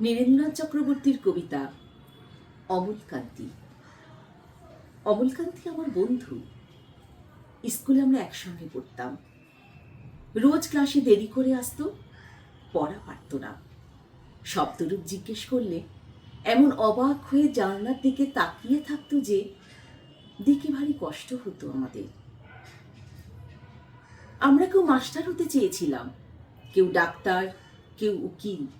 নীরেন্দ্রনাথ চক্রবর্তীর কবিতা অমলকান্তি অমলকান্তি আমার বন্ধু। স্কুলে আমরা একসঙ্গে পড়তাম। রোজ ক্লাসে দেরি করে আসতো, পড়া পারত না। শব্দরূপ জিজ্ঞেস করলে এমন অবাক হয়ে জানলার দিকে তাকিয়ে থাকতো যে, দেখে ভারী কষ্ট হতো আমাদের। আমরা কেউ মাস্টার হতে চেয়েছিলাম, কেউ ডাক্তার, কেউ উকিল।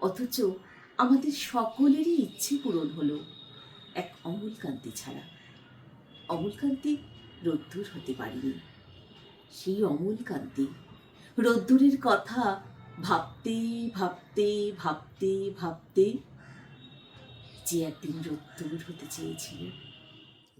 অথচ আমাদের সকলেরই ইচ্ছে পূরণ হলো এক অমলকান্তি ছাড়া। অমলকান্তি রোদ্দুর হতে পারিনি। সেই অমলকান্তি রোদ্দুরের কথা ভাবতে ভাবতে ভাবতে ভাবতে যে একদিন রোদ্দুর হতে চেয়েছিল